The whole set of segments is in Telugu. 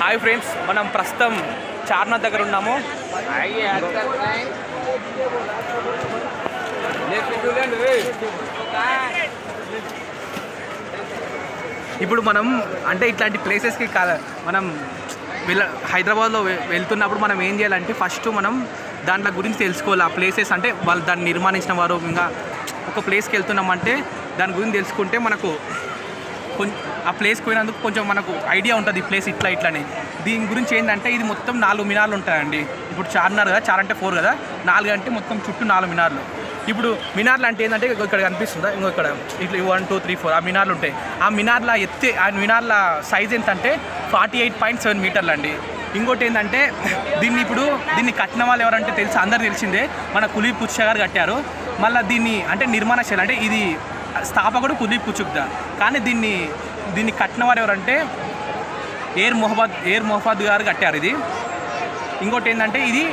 హాయ్ ఫ్రెండ్స్ మనం ప్రస్తుతం చార్నాథ్ దగ్గర ఉన్నాము. ఇప్పుడు మనం అంటే ఇట్లాంటి ప్లేసెస్కి కా మనం వెళ్ళ హైదరాబాద్లో వెళ్తున్నప్పుడు మనం ఏం చేయాలంటే ఫస్ట్ మనం దాంట్లో గురించి తెలుసుకోవాలి. ఆ ప్లేసెస్ అంటే వాళ్ళు దాన్ని నిర్మాణించిన వారు ఇంకా ఒక ప్లేస్కి వెళ్తున్నామంటే దాని గురించి తెలుసుకుంటే మనకు ఆ ప్లేస్కి పోయినందుకు కొంచెం మనకు ఐడియా ఉంటుంది ఈ ప్లేస్ ఇట్లా ఇట్లని దీని గురించి ఏంటంటే ఇది మొత్తం నాలుగు మినార్లు ఉంటాయండి. ఇప్పుడు చార్మినార్ కదా చార్ అంటే ఫోర్ కదా నాలుగు అంటే మొత్తం చుట్టూ నాలుగు మినార్లు. ఇప్పుడు మినార్లు అంటే ఏంటంటే ఇక్కడ కనిపిస్తుందా? ఇంకో ఇక్కడ ఇట్లా వన్ టూ త్రీ ఫోర్ ఆ మినార్లు ఉంటాయి. ఆ మినార్ల ఎత్తే ఆ మినార్ల సైజ్ ఎంతంటే ఫార్టీ ఎయిట్ పాయింట్ సెవెన్ మీటర్లు అండి. ఇంకోటి ఏంటంటే దీన్ని ఇప్పుడు దీన్ని కట్టిన వాళ్ళు ఎవరంటే తెలుసు? అందరు తెలిసిందే. మన కులీ పుచ్చ గారు కట్టారు. మళ్ళీ దీన్ని అంటే నిర్మాణ శైలి అంటే ఇది స్థాపకుడు కుదీప్ కుచుక్దా కానీ దీన్ని దీన్ని కట్టిన వారు ఎవరంటే ఏర్ మొహబద్ ఏర్ మొహమ్మద్ గారు కట్టారు ఇది. ఇంకోటి ఏంటంటే ఇది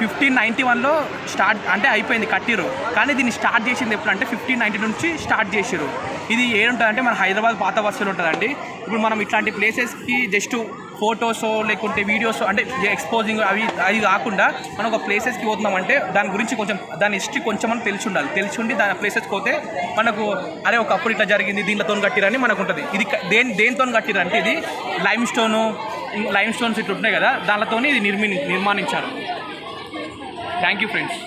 ఫిఫ్టీన్ నైంటీ వన్లో స్టార్ట్ అంటే అయిపోయింది కట్టిరు కానీ దీన్ని స్టార్ట్ చేసింది ఎప్పుడు అంటే ఫిఫ్టీన్ నైంటీ నుంచి స్టార్ట్ చేసిరు ఇది ఏముంటుందంటే మన హైదరాబాద్ పాత బస్సులు ఉంటుందండి. ఇప్పుడు మనం ఇట్లాంటి ప్లేసెస్కి జస్ట్ ఫొటోస్ లేకుంటే వీడియోస్ అంటే ఎక్స్పోజింగ్ అవి అవి కాకుండా మనం ఒక ప్లేసెస్కి పోతున్నామంటే దాని గురించి కొంచెం దాని హిస్టరీ కొంచెం మనకు తెలిసి ఉండాలి. తెలిసి ఉండి దాని ప్లేసెస్కి పోతే మనకు అరే ఒకప్పుడు ఇట్లా జరిగింది దీనితో కట్టిరని మనకు ఉంటుంది ఇది దేని దేనితో కట్టిరు అంటే ఇది లైమ్ స్టోను లైమ్ స్టోన్స్ ఇట్లా ఉంటున్నాయి కదా దానితో ఇది నిర్మి నిర్మాణించారు. Thank you friends